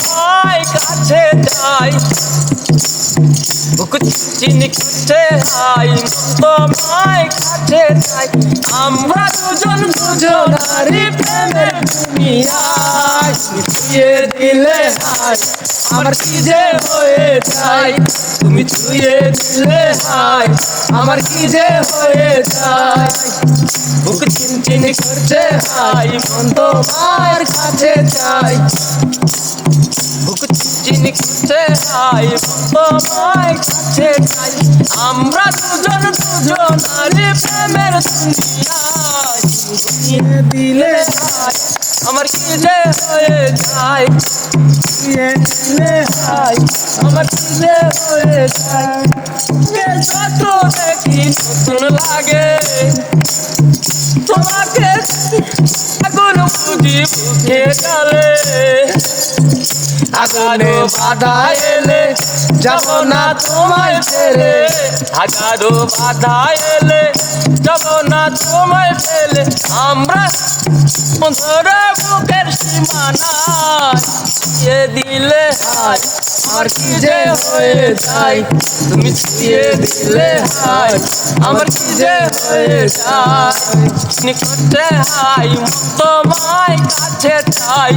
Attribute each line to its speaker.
Speaker 1: তোমায় কাছে যাই। বুক চিনি করছে হাই তোমায় কাছে যাই। আমরা দুজন দুজন দুজনারই প্রেমের দুনিয়ায়। ছুঁয়ে দিলে হাই, আমার কি যে হয়ে যায়? তুমি ছুঁয়ে দিলে হাই, আমার কি যে হয়ে যায়? বুক চিন চিন করছে হাই, মন তোমার কাছে বুক কাছে চাই আমরা দুজন দুজন আরে প্রেমের দুনিয়ায়। দিলে আমার কি যে হয়ে যায়। দিলে হাই আমার কি যে হয়ে যায়। যত দেখি নতুন লাগে। তোমাকে আগুন বুঝি বুকে গেলে আগারো বাধা এলে যাব না তোমায় ছেড়ে। আগারো বাধা এলে যাব না তোমায় ফেলে আমরা ধরে বুকের সীমানায় দিয়ে দিলে হায় আমার কি যে হয়ে যায়? তুমি ছুঁয়ে দিলে হায়, আমার কি যে হয়ে যায়? নিকটে হাই তোমায় কাছে চাই।